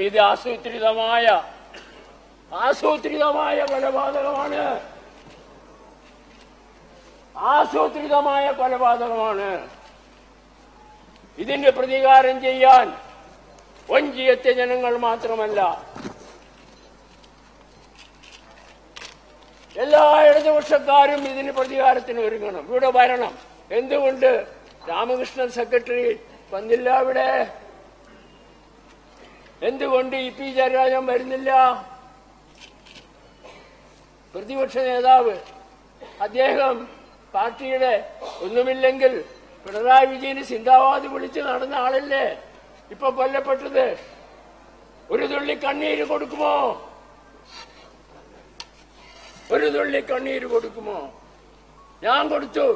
ഇത് ആസൂത്രിതമായ ആസൂത്രിതമായ കൊലപാതകമാണ്. ആസൂത്രിതമായ കൊലപാതകമാണ്. ഇതിന്റെ പ്രതികാരം ചെയ്യാൻ വഞ്ചിയത്തെ ജനങ്ങൾ മാത്രമല്ല. എല്ലാ ഇടതുപക്ഷക്കാരും ഇതിന് പ്രതികാരത്തിന് ഒരുങ്ങണം. ഇവിടെ വരണം. എന്തുകൊണ്ട് രാമകൃഷ്ണൻ സെക്രട്ടറി വന്നില്ല ഇവിടെ? എന്തുകൊണ്ട് ഇ പി ജയരാജൻ വരുന്നില്ല? പ്രതിപക്ഷ നേതാവ് അദ്ദേഹം പാർട്ടിയുടെ ഒന്നുമില്ലെങ്കിൽ പിണറായി വിജയന് സിന്ദാബാദ് വിളിച്ച് നടന്ന ആളല്ലേ? ഇപ്പൊ കൊല്ലപ്പെട്ടത്. ഒരു തുള്ളി കണ്ണീര് കൊടുക്കുമോ? ഒരു തുള്ളി കണ്ണീര് കൊടുക്കുമോ? ഞാൻ കൊടുത്തു.